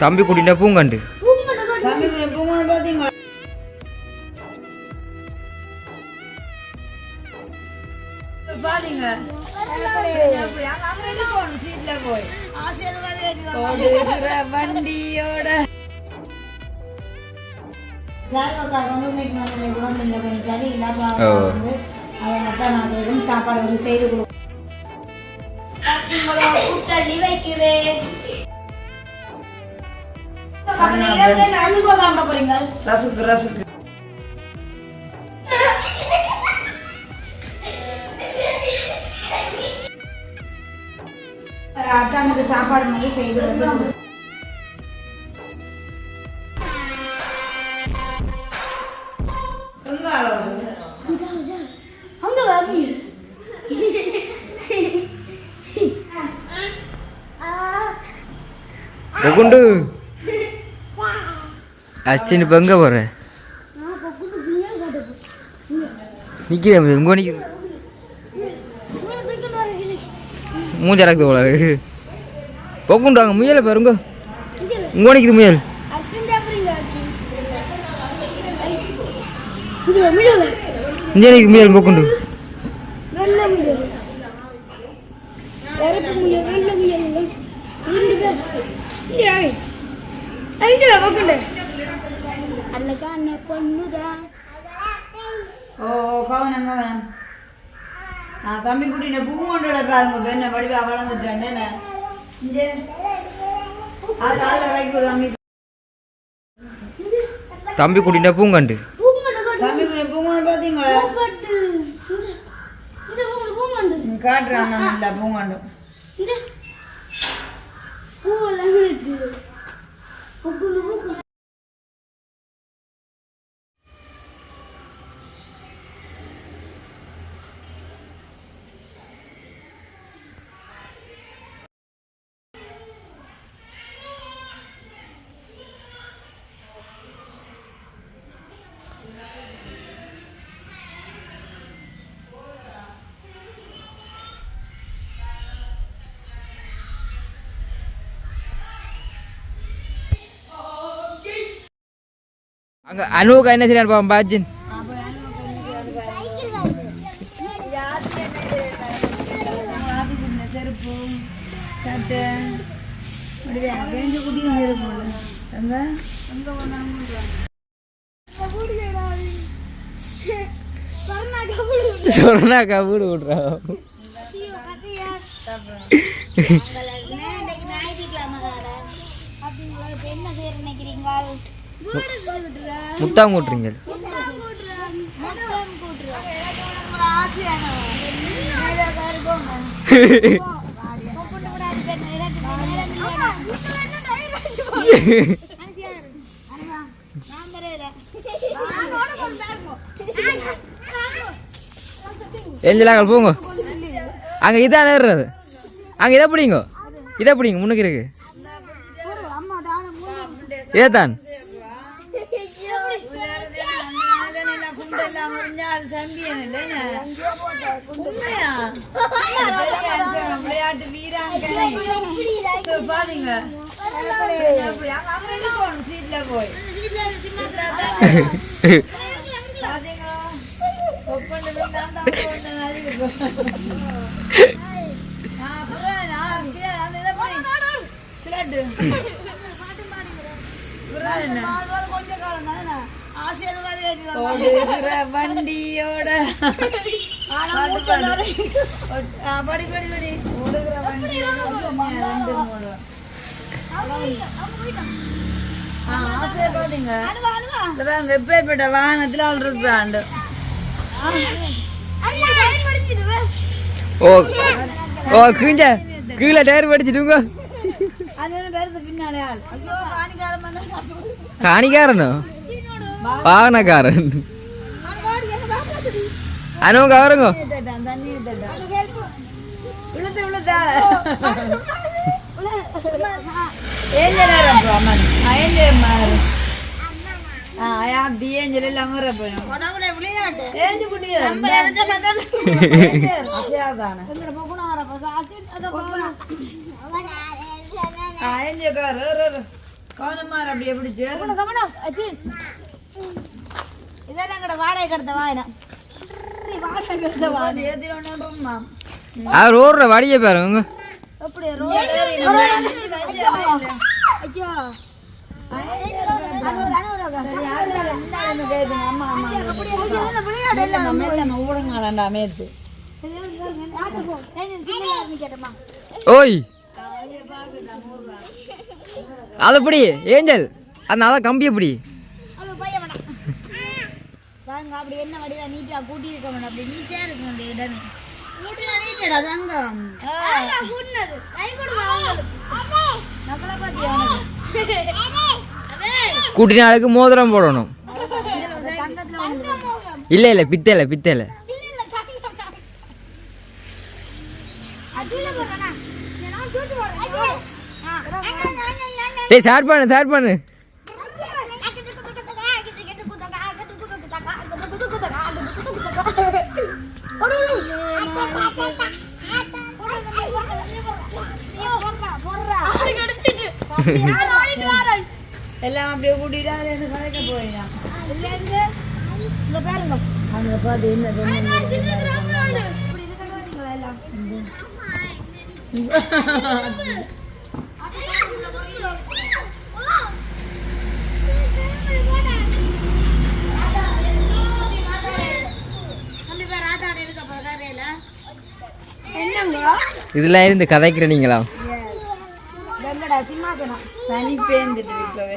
தம்பி குட்டின பூங்கண்டு. வண்டியோட சாப்பாடு வந்து செய்து கொடுக்கும் வைக்கிறேன் ரசுக்கு ரசுக்கு அத்தானுக்கு சாப்பாடு வந்து செய்து வந்து கொடு. எங்க அஸ்வின் அச்சின் இப்போ எங்கே போகிற நிற்கிறேன் இங்கே நிற்கிறேன் மூஞ்சடக்கு போல பொக்குண்டு அங்கே முயலை பாருங்க இங்கே. நிற்குது முயல். இங்கே நிற்குது முயல் பொக்குண்டு. ஓ கவனம் கவனம் நான் தம்பி குட்டின பூ கொண்டு பாருங்க பெண்ணை வடிவா வளர்ந்துட்டேன் என்ன? இங்கே. அது ஆள் அழைக்கு தம்பி. தம்பி குட்டின பூங்கண்டு. தம்பி குட்டின பூ கொண்டு பார்த்தீங்களா ம், காட்டுறான் நான் இல்லை பூங்கண்டு. அங்கே அனுவுக்கு என்ன செய்யணும் பாப்பா பாஜின். செருப்பு சட்டை அப்படியே பெஞ்சு குட்டியும் செருப்பு எங்க எங்க சொன்னாக்கா வீடு விட்றா என்ன செய்ய நினைக்கிறீங்க முத்தாங்க விட்றீங்க எஞ்சலாங்க போங்க. அங்கே இதான் நேர்றது அங்கே இதை பிடிங்க. இதை பிடிங்க முன்னுக்கு இருக்கு. ஏதான் விளையாட்டு வீராங்கனை. So, பாருங்க. அப்படி அங்க அங்க இருக்கணும் சீட்ல போய். பாத்தீங்களா? ஓடுகிற வண்டியோட பாடு. படி படி. ஓடுகிற வண்டியோட ஆசையா பாத்தீங்க எப்பேற்பட்ட வாகனத்துல ஓ ஓ கீழே டயர் படிச்சுட்டுங்க காணிக்காரன்? Baka nagaran. Ano gawin ko? ఏం చేయలేరు అప్పుడు అమ్మని ఏం చేయమన్నారు అది ఏం చేయలేదు అమ్మ రేపు ఏం చేయకుండా ఏం చేయగారు కావనమ్మారు అప్పుడు ఎప్పుడు చేరు இதான் எங்கட வாடகை கடத்த வாயினா சரி வாடகை கடத்த ஏத்திரோன்னா அவர் ஓடுற வடியை பாருங்க ஐயோ கேட்டமா ஓய் அது எப்படி ஏஞ்சல் அந்த அதான் கம்பி எப்படி பாருங்க அப்படி என்ன வடிவா நீட்டா கூட்டி இருக்க வேணாம் அப்படி நீட்டா இருக்கு நம்முடைய இடமே. கூட்டினது கை கொடுங்க நம்மள பாத்தியா கூட்டின ஆளுக்கு மோதிரம் போடணும். இல்லை இல்லை பித்தலை பித்தலை ஏய் ஸ்டார்ட் பண்ணு ஸ்டார்ட் பண்ணு. எல்லாம் அப்படியே கூட்டிட்டு அதுல இருந்து கதைக்க போயிடான் இங்க பாருங்க அங்க பார்த்து என்ன என்னங்க? இதெல்லாம் இருந்து கதைக்கிற வெங்கடா சிம்மாசனம்? தனி பேந்துட்டு இருக்கவே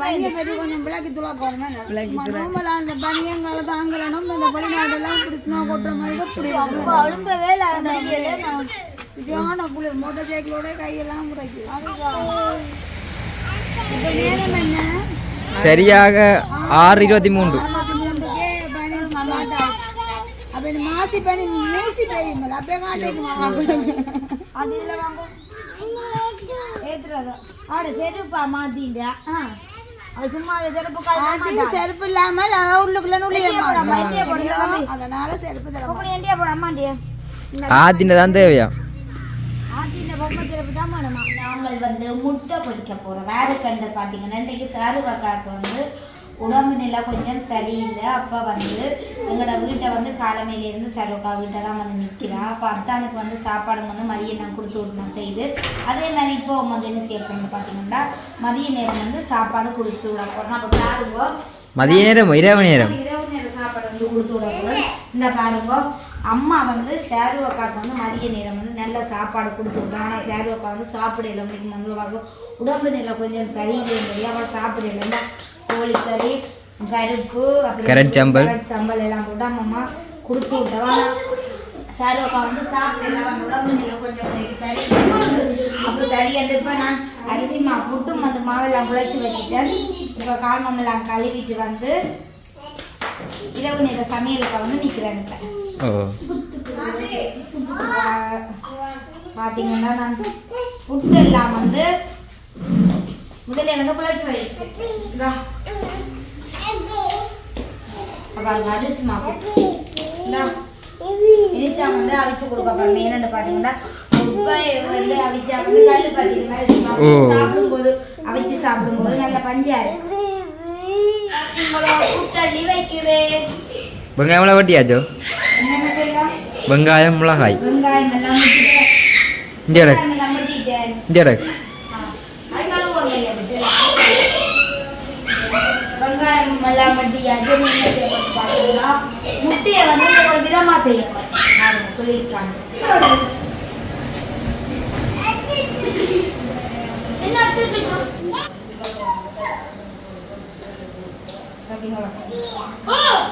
பனியை பற்றி கொஞ்சம் விளக்கி துளாக்கணும் நோம்பலாம் அந்த பனியங்களை தாங்கலனும் இந்த வெளிநாடெல்லாம் இப்படி ஸ்னோ கொட்டுற மாதிரி இப்படி ரொம்ப அழும்பவே இல்லை அந்த சரியான குளிர் மோட்டர் சைக்கிளோட கையெல்லாம் முறைக்கு இப்போ நேரம் என்ன? சரியாக ஆறு இருபத்தி மூன்று. பனி அப்போ மாசி பனி மூசி பெய்யுங்கள் அப்பயே காட்டிக்கு அது இல்ல வாங்க. ஏத்துறதா. ஆடு செருப்பா மாத்திட்டா. அது சும்மா செருப்பு கால் செருப்பு இல்லாமல் உள்ளுக்குள்ள நுழைய அதனால செருப்பு தர எண்டியா போட அம்மாண்டியா ஆத்தின தான் தேவையா? ஆத்தின பொம்மை செருப்பு தான் வேணுமா? நாங்கள் வந்து முட்டை பொரிக்க போகிறோம் வேறுக்கண்டை பார்த்தீங்கன்னா இன்றைக்கி சாருவாக்காவுக்கு வந்து உடம்பு நிலை கொஞ்சம் சரியில்லை. அப்போ வந்து எங்களோட வீட்டை வந்து காலமையிலேருந்து சருவக்கா வீட்டை தான் வந்து நிற்கிறா அப்போ அத்தானுக்கு வந்து சாப்பாடு வந்து மதியம் நான் கொடுத்து விடணும் செய்து. அதே மாதிரி இப்போ வந்து என்ன செய்ய போகிறோம் பார்த்தீங்கன்னா மதிய நேரம் வந்து சாப்பாடு கொடுத்து விட போகிறோம் அப்போ பாருங்க மதிய நேரம் இரவு நேரம். இரவு நேர சாப்பாடு வந்து கொடுத்து விட போகிறோம் இந்த பாருங்க அம்மா வந்து ஷேரு அக்காவுக்கு வந்து மதிய நேரம் வந்து நல்ல சாப்பாடு கொடுத்து விட்டோம் ஆனால் ஷேரு அக்கா வந்து சாப்பிடல வந்து உடம்பு நிலை கொஞ்சம் சரியில்லை அவள் சாப்பிடல கோழிக்கறி பருப்பு கேரட் சம்பல். கேரட் சம்பல் எல்லாம் போட்டு அம்மா கொடுத்து விட்டோம் ஷேரு அக்கா வந்து சாப்பிடல அவன் உடம்பு நிலை கொஞ்சம் சரியில்லை அப்போ சரியாண்டு இப்போ நான் அரிசி மா புட்டும் அந்த மாவெல்லாம் குழைச்சி வச்சுட்டேன். இப்போ கால்மமெல்லாம் கழுவிட்டு வந்து இரவு நேர சமையலுக்கு வந்து நிற்கிறேன் பார்த்தீங்கன்னா நான் புட்டு எல்லாம் வந்து முதல்ல வந்து குழைச்சி வைக்கிறேன் அப்புறம் அரிசி மா புட்டு இந்தா. இனித்தான் வந்து அவிச்சு கொடுக்க அப்புறம் என்னென்னு பார்த்தீங்கன்னா வந்து அவிச்சா வந்து கல் பார்த்தீங்கன்னா மாவு. சாப்பிடும்போது அவிச்சு சாப்பிடும்போது நல்ல பஞ்சா இருக்கு. வெங்காயம் வட்டியாச்சோ? என்னென்ன செய்யலாம் வெங்காயம் மிளகாய். வெங்காயம் எல்லாம் வெட்டிட்டேன். இங்கே இருக்கு வெங்காயம் எல்லாம் வெட்டிட்டேன். இங்கே இருக்கு ஆ. அதனால ஒண்ணும் இல்லை, அப்படி செய்யலாம். வெங்காயம் எல்லாம் வெட்டியாச்சு. அது என்ன செய்யணும் பார்த்தீங்கன்னா, முட்டையை வந்து ஒரு விதமாக செய்யணும் சொல்லியிருக்காங்க.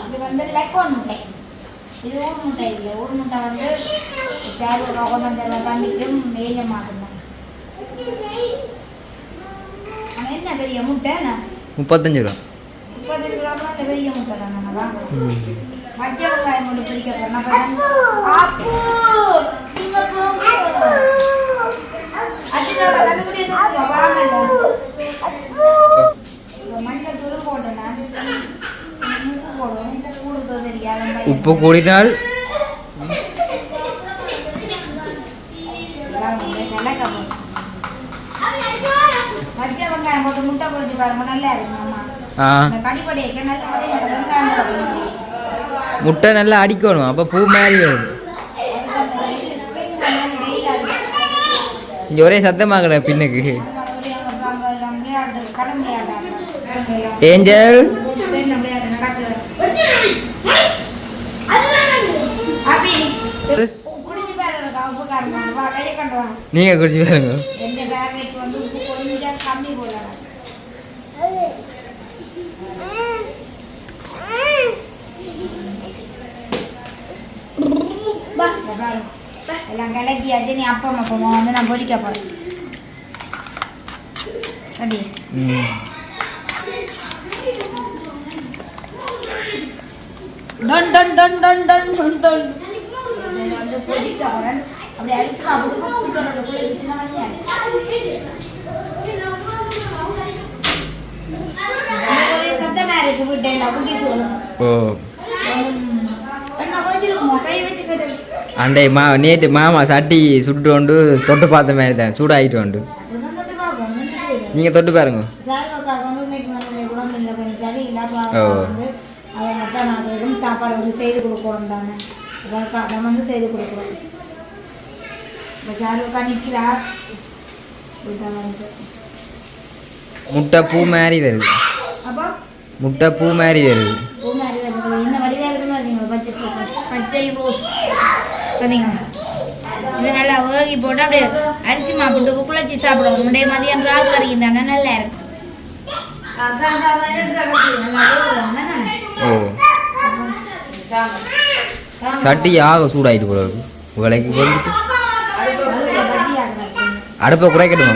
இது வந்து லெக்கோன் முட்டை. இது ஊர் முட்டை இல்லை ஊர் முட்டை வந்து சேர் கொண்டு வந்து தம்பிக்கும் வேலை மாட்டேன் என்ன பெரிய முட்டை என்ன? முப்பத்தஞ்சு ரூபா. முப்பது கிராம்லாம் இல்லை பெரிய முட்டை தான் நம்ம மஞ்ச வெங்காயம் கொண்டு பிடிக்க போறோம் நீங்க போங்க எதுவும் வாங்கல மஞ்சள் தூள் போட்டேன் நான் உப்பு இந்த தெரியாது உப்பு கூடினால் நல்லா வெங்காயம் போட்டு முட்டை பொரிச்சு பாருங்க நல்லா இருக்கும் முட்டை நல்லா அடிக்கணும் அப்போ பூ மாதிரி அடிக்கும். இங்கே ஒரே சத்தமாகல பின்னுக்கு. ஏஞ்சல். அபி குடிச்சு பாருங்க உப்பு காரணம் வா கையை கொண்டு வா நீங்கள் குடிச்சு பாருங்க எந்த ஃபேவரேட் வந்து உப்பு கொஞ்சம் கம்மி போடலாம் எல்லாம் கிளக்கியாச்சு நீ அப்பா அப்பமா வந்து நான் பொடிக்க போறேன். அடி. ம் டன் டன் டன் டன் டன் டன். டன் வந்து பொடிக்க போறேன். அப்படி அரிசி மாவுக்கு கூட்டோட போய் தின்ன மணியா ஒரே சத்தமா இருக்கு வீட்டை குட்டி சொல்லணும் ஓ. என்ன கொஞ்சிருக்குமோ கை வச்சு அண்டே மா நேற்று மாமா சட்டி சுட்டு கொண்டு தொட்டு பார்த்த மாதிரி தான் சூடாகிட்டு தெரியல. நீங்கள் தொட்டு பாருங்க. ஓ. சாப்பாடு வந்து செய்து கொடுக்கணும் தானே வந்து செய்து கொடுக்குறோம் முட்டை பூ மாதிரி வருது. முட்டை பூ மாதிரி வருது. பூ மாதிரி வருது. என்ன வடிவாக இருக்குன்னு பச்சை ரோஸ். பார்த்தீங்களா இது நல்லா வேகி போட்டு அப்படியே அரிசி மாப்பிட்டுக்கு குழச்சி சாப்பிடுவோம். முடைய மதியம் ரால் கறி தானே நல்லா இருக்கும். சட்டி ஆக சூடாகிட்டு போல இருக்கு. விலைக்கு கொஞ்சிட்டு அடுப்பை குறைக்கட்டுமா?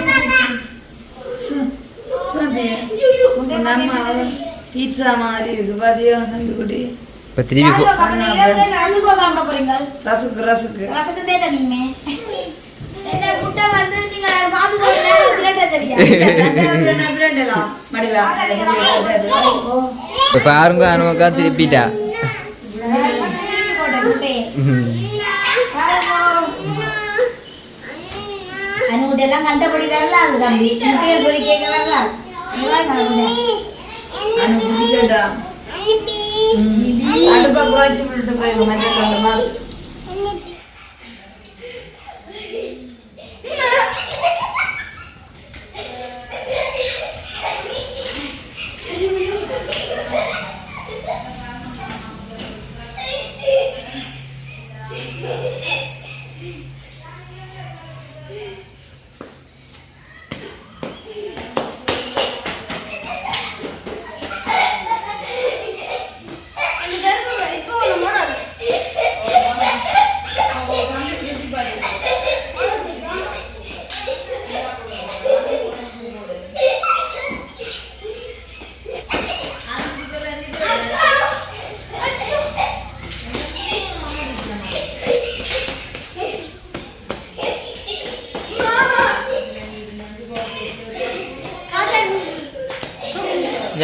நம்ம பீட்சா மாதிரி இருக்கு பாத்தியா இப்போ திருப்பி போ- ரசுக்கு ரசுக்கு மடிவா இப்போ பாருங்க அனுமக்கா திருப்பிட்டா. ம். எல்லாம் கண்டபடி வரல அது தம்பி முட்டையல் பொறி கேட்க வரல அனு குடிக்கடா Bibi. Bibi. Bibi. Bibi. Bibi. Bibi. Bibi. Bibi.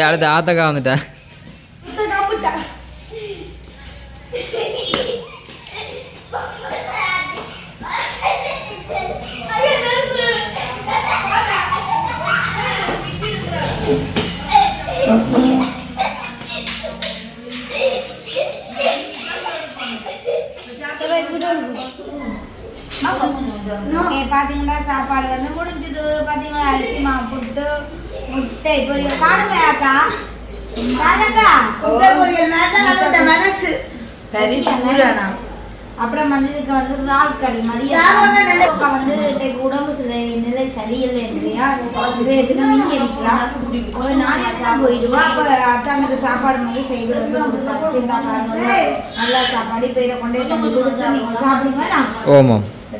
ആൾ താത്തക്കാ വന്നിട്ടാ. மனசு. சரி சூடானா அப்புறம் வந்து இதுக்கு வந்து இறால் கறி மதியம். அக்கா வந்து இன்றைக்கு உடம்பு சில நிலை சரியில்லை இல்லையா? இது எதுனா நீங்க இருக்கலாம் நானே தான் போயிடுவா அப்போ அத்தானுக்கு சாப்பாடு மாதிரி செய்து வந்து கொடுத்தாங்க சிந்தா பாருங்க. நல்லா சாப்பாடு இப்போ இதை கொண்டு கொடுத்து நீங்கள் சாப்பிடுங்க நான்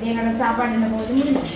என்னோட சாப்பாடு என்ன போகுது முடிஞ்சு